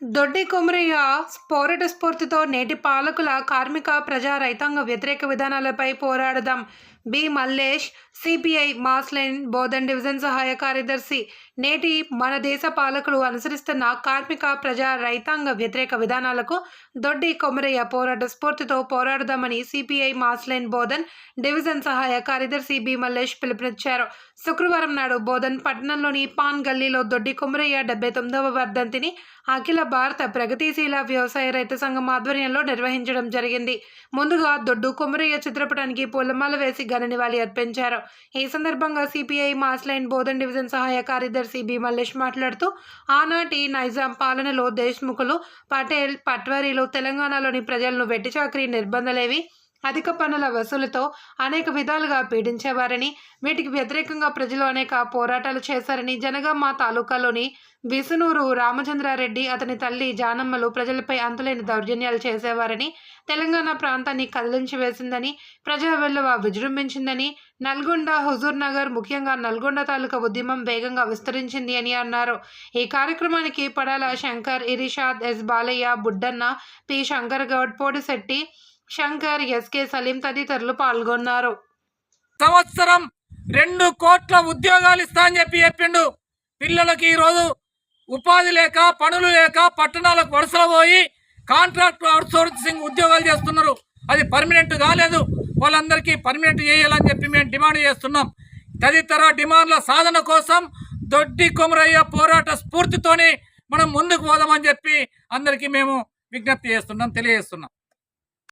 దొడ్డి కొమరయ్య పోరాట స్ఫూర్తితో నేటి పాలకుల కార్మిక ప్రజా రైతాంగ వ్యతిరేక విధానాలపై పోరాడదాం. B. Mallesh CPI mass line Bodhan division సహాయ కార్యదర్శి. నేటి మన దేశ పాలకులు అనుసరిస్తున్న కార్మిక ప్రజా రైతాంగ వ్యతిరేక విధానాలకు దొడ్డి కొమరయ్య పోరాట స్ఫూర్తితో పోరాడదామని CPI mass line Bodhan division సహాయ కార్యదర్శి బి. మల్లేష్ పిలుపునిచ్చారు. శుక్రవారం నాడు బోధన్ పట్టణంలోని పాన్ గల్లీలో దొడ్డి కొమరయ్య డెబ్బై తొమ్మిదవ వర్ధంతిని అఖిల భారత ప్రగతిశీల వ్యవసాయ రైతు సంఘం ఆధ్వర్యంలో నిర్వహించడం జరిగింది. ముందుగా దొడ్డు కొమరయ్య చిత్రపటానికి పూలమాల వేసి ఘన నివాళి అర్పించారు. ఈ సందర్భంగా సిపిఐ మాస్లైన్ బోధన్ డివిజన్ సహాయ కార్యదర్శి బి మల్లేష్ మాట్లాడుతూ ఆనాటి నైజాం పాలనలో దేశ్ముఖులు పటేల్ పట్వారీలు తెలంగాణలోని ప్రజలను వెట్టి చాకరీ నిర్బంధలేవి. అధిక పన్నుల వసూలుతో అనేక విధాలుగా పీడించేవారని వీటికి వ్యతిరేకంగా ప్రజలు అనేక పోరాటాలు చేశారని జనగామ తాలూకాలోని విసునూరు రామచంద్రారెడ్డి అతని తల్లి జానమ్మలు ప్రజలపై అంతులేని దౌర్జన్యాలు చేసేవారని తెలంగాణ ప్రాంతాన్ని కదిలించి వేసిందని ప్రజా వెల్లువ విజృంభించిందని నల్గొండ హుజూర్ నగర్ ముఖ్యంగా నల్గొండ తాలూకా ఉద్యమం వేగంగా విస్తరించింది అని అన్నారు. ఈ కార్యక్రమానికి Padala Shankar Irshad S Balaiah Buddanna P. Shankar Goud Podishetty Shankar SK Saleem తదితరులు పాల్గొన్నారు. సంవత్సరం రెండు కోట్ల ఉద్యోగాలు ఇస్తా అని చెప్పి చెప్పిండు. పిల్లలకి ఈరోజు ఉపాధి లేక పనులు లేక పట్టణాలకు వరుసలు పోయి కాంట్రాక్ట్ అవుట్సోర్సింగ్ ఉద్యోగాలు చేస్తున్నారు. అది పర్మనెంట్ కాలేదు. వాళ్ళందరికీ పర్మనెంట్ చేయాలని చెప్పి మేము డిమాండ్ చేస్తున్నాం. తదితర డిమాండ్ల సాధన కోసం దొడ్డి కొమరయ్య పోరాట స్ఫూర్తితోని మనం ముందుకు పోదామని చెప్పి అందరికీ మేము విజ్ఞప్తి చేస్తున్నాం తెలియజేస్తున్నాం.